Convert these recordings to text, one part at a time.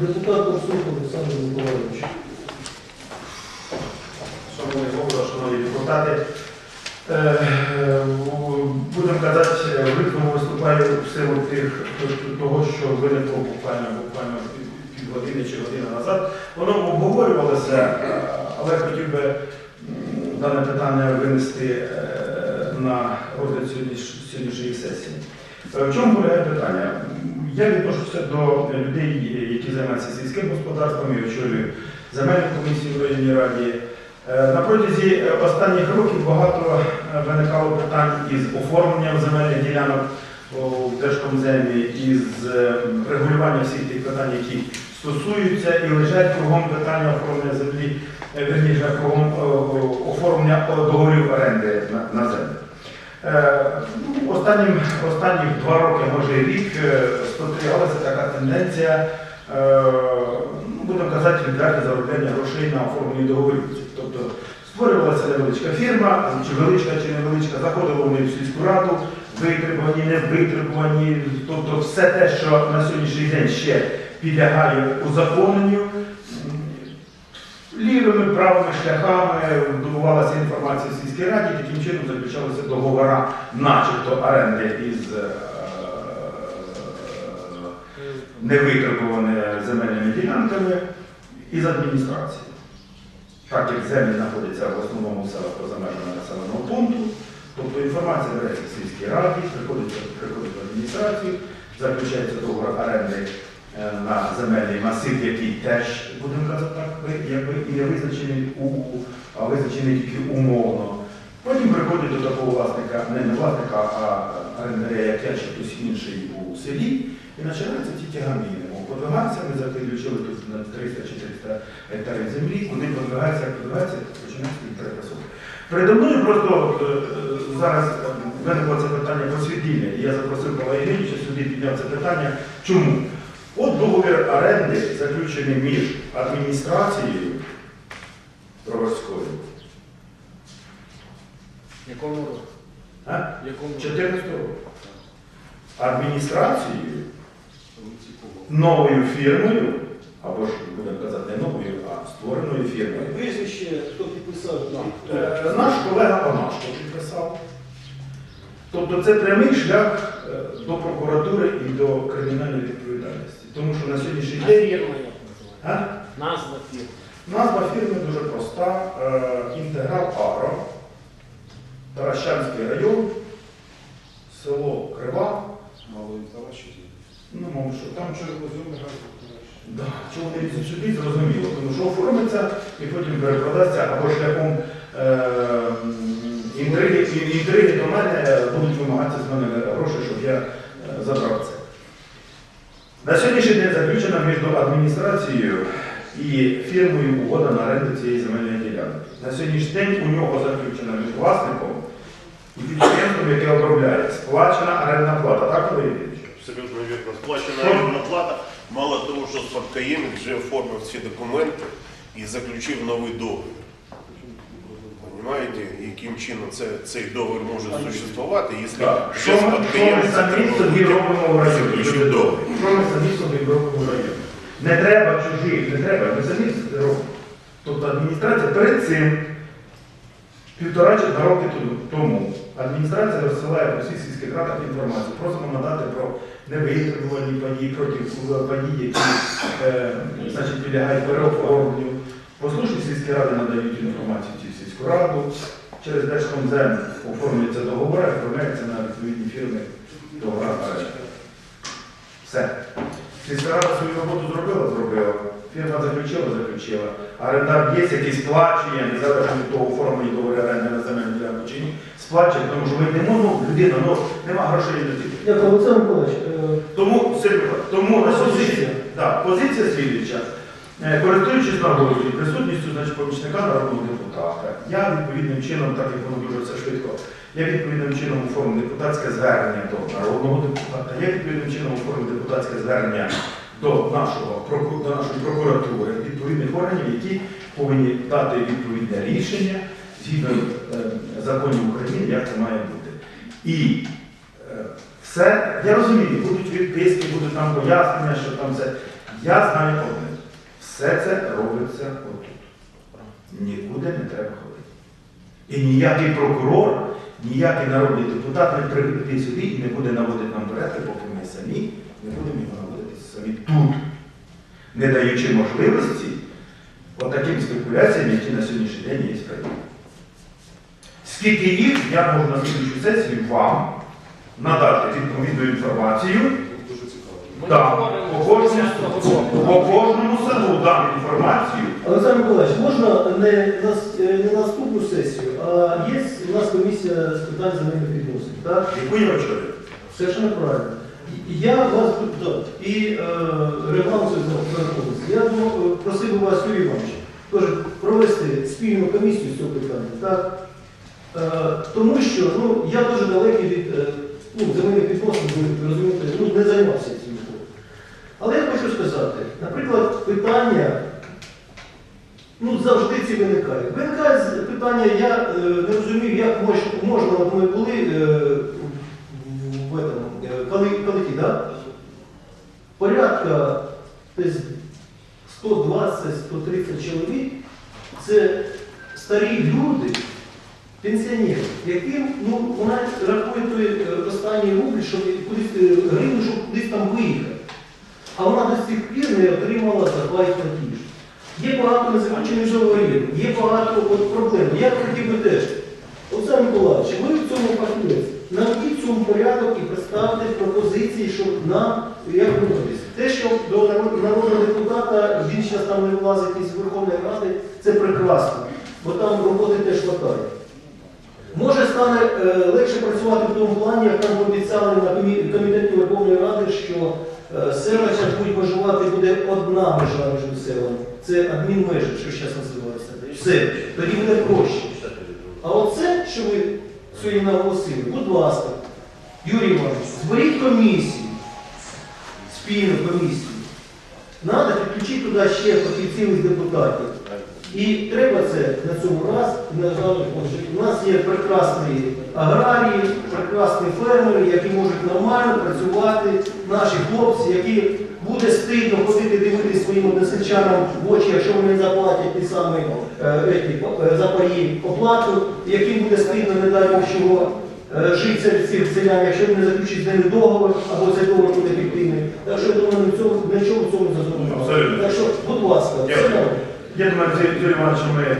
Депутат Борсук Олександр Миколаївич. Шановний голово, шановні депутати, е, будемо казати, виткому виступаю в силу тих, того, що виникло буквально, буквально пів- півгодини чи години назад. Воно обговорювалося, е, але хотів би дане питання винести е, на розгляд сьогодніш- сьогоднішньої сесії. Е, В чому полягає питання? Я відношуся до людей, які займаються сільським господарством і очолюю земельну комісію в районній раді. Е, На протязі е, останніх років багато виникало питань із оформленням земельних ділянок в Держкомземі, із регулюванням всіх тих питань, які стосуються і лежать кругом питання оформлення землі, е, вірніше, кругом оформлення договорів оренди на землю. Е, Останнім, останні два роки, може і рік, е, спостерігалася така тенденція, е, ну, будемо казати, відверте заробляння грошей на оформленні договорів. Тобто створювалася невеличка фірма, чи величка, чи невеличка, заходили вони в сільську раду, витребувані, не витребувані, тобто все те, що на сьогоднішній день ще підлягає узаконенню. Лівими правими шляхами добувалася інформація в сільській раді, таким чином заключалися договори, начебто оренди із е, невитребуваними земельними ділянками із адміністрації. Так як землі знаходяться в основному селах поза межами населеного пункту, тобто інформація береться в сільській раді, приходить, в адміністрацію, заключається договор оренди земельний масив, який теж, будемо казати так, якби і не визначений, у, а визначений тільки умовно. Потім приходить до такого власника, не, власника, а орендаря, як я чи хтось інший у селі, і починаються ті тяганини. Мов, Подвигатися, ми заключили тут на 300-400 гектарів землі, куди подвигається, як подвигається, починається перепасувати. Передо мною просто е, зараз е, виникло це питання просвітіння, і я запросив Павла Євгенійовича сюди підняв це питання. Чому? Договір оренди заключений між адміністрацією Броварською, Якому року? а? Якому 14 року, адміністрацією, новою фірмою, або ж будемо казати не новою, а створеною фірмою. Прізвище, хто підписав? Е, Наш колега Панашко підписав. Тобто це прямий шлях е, до прокуратури і до кримінальної відповідальності. Тому що на сьогоднішній день фірма як називається? Назва фірми. назва фірми дуже проста. Е, Інтеграл Агро, Таращанський район, село Крива. Малої Талаші. Ну, мов, що там що Да, чого лізуть сюди, зрозуміло, тому що оформиться і потім перепродасться або шляхом е, м, інтриги, ін- інтриги до мене е, будуть вимагати з мене гроші, щоб я е, забрав це. На сьогоднішній день заключена між адміністрацією і фірмою угода на оренду цієї земельної ділянки. На сьогоднішній день у нього заключена між власником і підприємством, яке обробляє, сплачена орендна плата. Так, Олег Юрійович? Абсолютно вірно. Сплачена Що? орендна плата. Мало того, що спадкоємець вже оформив всі документи і заключив новий договір. Понимаєте, яким чином це, цей договір може существувати, якщо Так. вже Що ми, що ми спадкоємець самі собі робимо в районі? заключив договір. Що ми самі собі робимо в районі? Не треба чужих, не треба, ми самі це робимо. Тобто адміністрація перед цим півтора чи два роки тому- адміністрація розсилає по всіх сільських радах інформацію. Просимо надати про невитребувані паї, проти паї, які е, значить, підлягають переоформленню. Послушні сільські ради надають інформацію цю сільську раду. Через Держкомзем оформлюється договори, оформляється на відповідні фірми договора. Все. Сільська рада свою роботу зробила, зробила. Фірма заключила, заключила. Орендар є, який сплачує, незалежно від того, оформлені договори оренди на земельну ділянку чи ні, сплачує, тому що ми не ну, людина, ну, нема грошей до ті. Дякую, Олександр Миколаївич. е, Тому, Сергій, тому на Позиція. да, позиція слідуюча. Е, Користуючись нагодою, присутністю значить, помічника народного депутата, я відповідним чином, так як воно дуже все швидко, я відповідним чином оформив депутатське звернення до народного депутата, я відповідним чином оформив депутатське звернення до, нашого, до нашої прокуратури, відповідних органів, які повинні дати відповідне рішення згідно е, законів України, як це має бути. І е, все, я розумію, будуть відписки, будуть там пояснення, що там це. Я знаю одне. Все це робиться отут. Нікуди не треба ходити. І ніякий прокурор, ніякий народний депутат не прийде сюди і не буде наводити нам порядки, поки ми самі не будемо його наводити самі тут, не даючи можливості отаким спекуляціям, які на сьогоднішній день є країні. Скільки їх, я можу на слідчу сесію вам надати відповідну інформацію. Так, по кожному, по кожному селу дам інформацію. Олександр Миколаївич, можна не на, е, не на наступну сесію, а є у нас комісія з питань земельних відносин, так? Яку я очолюю? Совершенно правильно. І- Я вас да, і е, регламент. Я думав, е, просив би вас, Юрій Іванович, теж провести спільну комісію з цього питання. Так? Е, тому що ну, я дуже далекий від е, ну, земельних відносин, ви розумієте, ну, не займався цим. Але я хочу сказати, наприклад, питання, ну завжди ці виникають. Виникає питання, я е, не розумію, як мож, можна, от ми були е, в, этом, е, коли, коли да? порядка десь 120-130 чоловік, це старі люди, пенсіонери, яким ну, вона рахує той е, останній рубль, щоб кудись е, гривню, щоб кудись там виїхати. А вона до сих пір не отримала зарплату платіж. Є багато незакончених договорів, є багато от, проблем. Я хотів би теж. Олександр Миколаївич, ви в цьому фахівець. Наведіть цьому порядок і представте пропозиції, щоб нам як рухатись. Те, що до народ- народного депутата зараз там не влазить із Верховної Ради, це прекрасно, бо там роботи теж хватає. Може стане е, легше працювати в тому плані, як нам обіцяли на комітеті Верховної Ради, що е, зараз будуть межувати буде одна межа між селами. Це адмінмежа, що зараз називається. Все, тоді буде проще. А оце, що ви сьогодні наголосили, будь ласка, Юрій Іванович, зберіть комісію, спільну комісію. Надо підключити туди ще фахівців із депутатів. І треба це на цьому раз на жаль, У нас є прекрасні аграрії, прекрасні фермери, які можуть нормально працювати, наші хлопці, які буде стидно ходити дивитися своїм односельчанам в очі, якщо вони заплатять ті самі е, е, за паї оплату, яким буде стидно, не дай Бог чого. е, Жити цих селян, якщо вони не заключать з ними договор, або цей договор буде фіктивний. Так що я думаю, нічого, нічого в цьому зазору. Абсолютно. Так що, будь ласка, все. Я думаю, з Юрієм Івановичем ми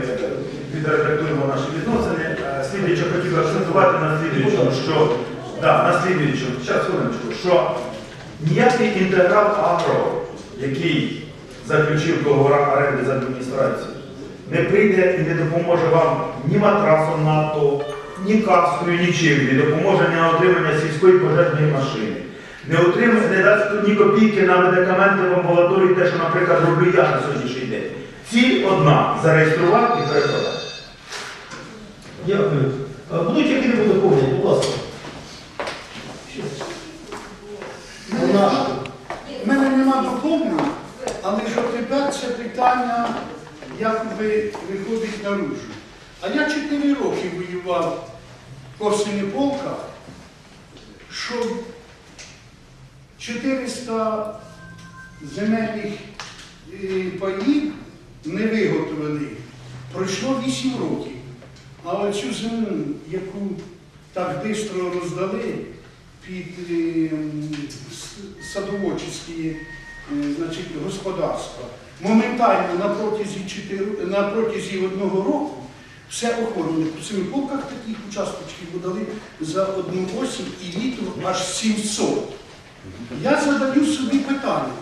відредактуємо наші відносини. Е, Слідуюче хотів би акцентувати на слідуючому, що да, на слідуючому, зараз хвилиночку, що ніякий інтеграл агро, який заключив договор оренди з адміністрацією, не прийде і не допоможе вам ні матрасом НАТО, ні каскою, нічим, не допоможе на отримання сільської пожежної машини. Не отримає, не дасть ні копійки на медикаменти в амбулаторії, те, що, наприклад, роблю я на сьогоднішній день. Ціль одна зареєструвати і передавати. Дякую. Будуть які-небудь доповнення, будь ласка. У мене нема доповнення, але що тепер це питання якби виходить наружу. А я 4 роки воював по Синеполках, що 400 земельних е, паїв не виготовили. Пройшло 8 років. А оцю землю, яку так швидко роздали під е, с- садоводчі е, господарства, моментально на протязі, чотири- на протязі одного року все оформили. По цими полках таких участочків видали за одну осінь і літо аж 700. Я задаю собі питання,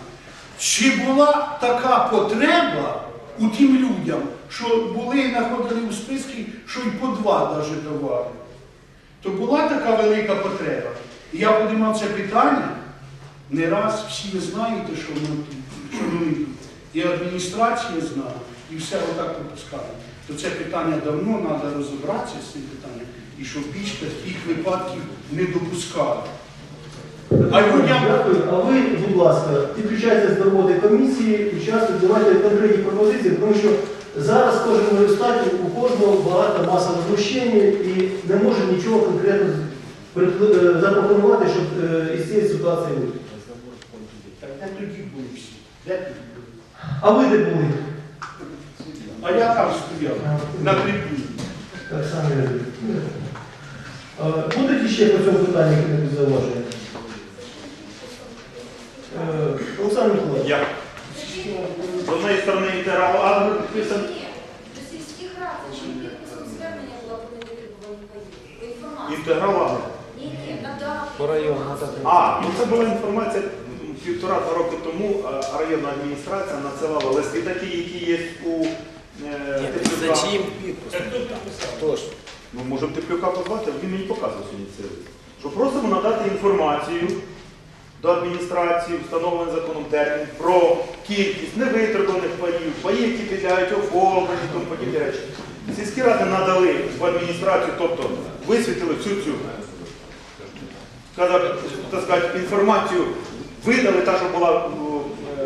чи була така потреба у тим людям, що були і знаходили у списку, що й по два навіть давали? То була така велика потреба. І я піднімав це питання не раз, всі ви знаєте, що воно тут, що воно тут. І адміністрація знає, і все отак пропускає. То це питання давно треба розібратися з цим питанням, і щоб більш таких випадків не допускали. А людям Дякую. А ви, будь ласка, підключайтеся до роботи комісії, участвуйте, давайте конкретні пропозиції, тому що зараз кожен стати, у кожного багато маса возмущення і не може нічого конкретно е, запропонувати, щоб е, із цієї ситуації вийти. Так тоді були всі? А ви де були? А я там стояв, на трибуні. Так само я. Е, Будуть ще по цьому питанню які-небудь зауваження? Е, Олександр Миколаївич. Як? З однієї сторони інтеграл А підписаний. До сільських рад, підписом звернення було про невитребувані паї. По інформації. Інтеграл А. Ні, ні, надав. По району. А, ну це була інформація півтора-два роки тому е, районна адміністрація надсилала листи такі, які є у е, Теплюка. За чим підпис? Хто ж? Ми можемо Теплюка позвати, він мені показував сьогодні це. лист. Що просимо надати інформацію до адміністрації, встановлений законом термін про кількість невитребуваних паїв, паї, які підлягають оформленню, тому подібні речі. Сільські ради надали в адміністрацію, тобто висвітили всю цю сказати, інформацію видали, та, що була в, е,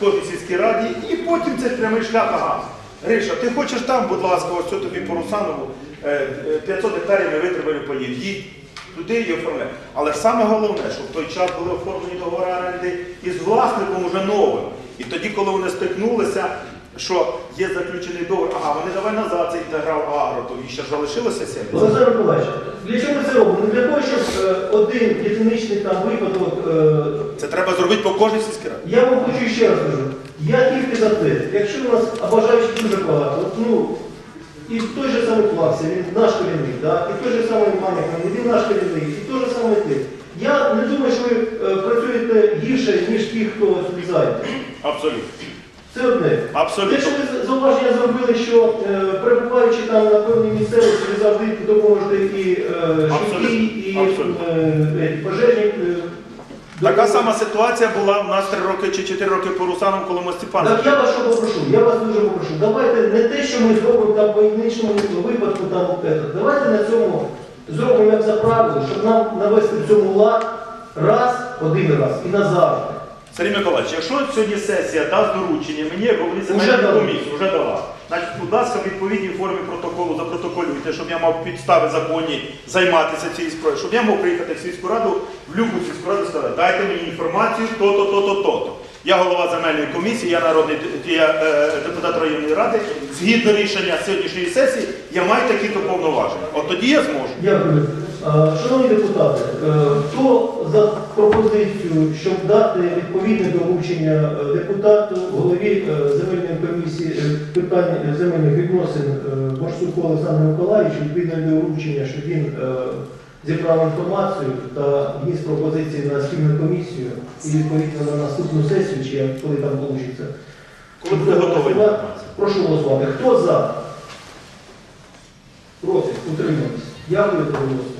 кожній сільській раді, і потім це прямий шлях, ага. Гриша, ти хочеш там, будь ласка, ось тобі по Русанову, е, е, 500 гектарів невитримані поїв. Їдь туди і оформляй. Але саме головне, що в той час були оформлені договори оренди із власником уже новим. І тоді, коли вони стикнулися, що є заключений договір, ага, вони давай назад цей інтеграл агро, то і ще ж залишилося 70. Олександр Миколаївич, для чого ми це робимо? Не для того, щоб е, один єдиничний там випадок. е, Це треба зробити по кожній сільській раді. Я вам хочу ще раз кажу. Я тільки за те, якщо у нас бажаючих дуже багато, ну, і той же самий Плакся, він наш керівник, да? і той же самий Маня, він наш керівник, і той же самий ти. Я не думаю, що ви е, працюєте гірше, ніж ті, хто сюди зайде. Абсолютно. Це одне. Абсолютно. Те, що ви зауваження зробили, що е, перебуваючи там на певній місцевості, ви завжди допоможете і е, Абсолютно. швидкій, і Абсолютно. е, е, пожежні. е, Така сама ситуація була в нас три роки чи чотири роки по Русаном, коли ми Степанович. Так я вас що попрошу, я вас дуже попрошу. Давайте не те, що ми зробимо там по іншому випадку, там от. Давайте на цьому зробимо як за правило, щоб нам навести в цьому лад раз, один раз і назавжди. Сергій Миколаївич, якщо сьогодні сесія дасть доручення, мені як голові земельної комісії вже дала. Значить, будь ласка, в відповідній формі протоколу запротоколюйте, щоб я мав підстави законні займатися цією справою, щоб я мог приїхати в сільську раду, в любу сільську раду сказати, дайте мені інформацію, то-то, то-то, то-то. Я голова земельної комісії, я народний я, е, депутат районної ради. Згідно рішення сьогоднішньої сесії, я маю такі-то повноваження. От тоді я зможу. Дякую. Шановні депутати, е, хто за пропозицію, щоб дати відповідне доручення е, депутату, голові е, земельної комісії е, питань земельних відносин е, Борсуку Олександру Миколаївичу, відповідне доручення, щоб він е, зібрав інформацію та вніс пропозиції на спільну комісію і відповідно на наступну сесію, чи як- коли там вийде. Коли буде інформація. Прошу голосувати. Хто за? Проти? Утримались. Дякую, проголосувати.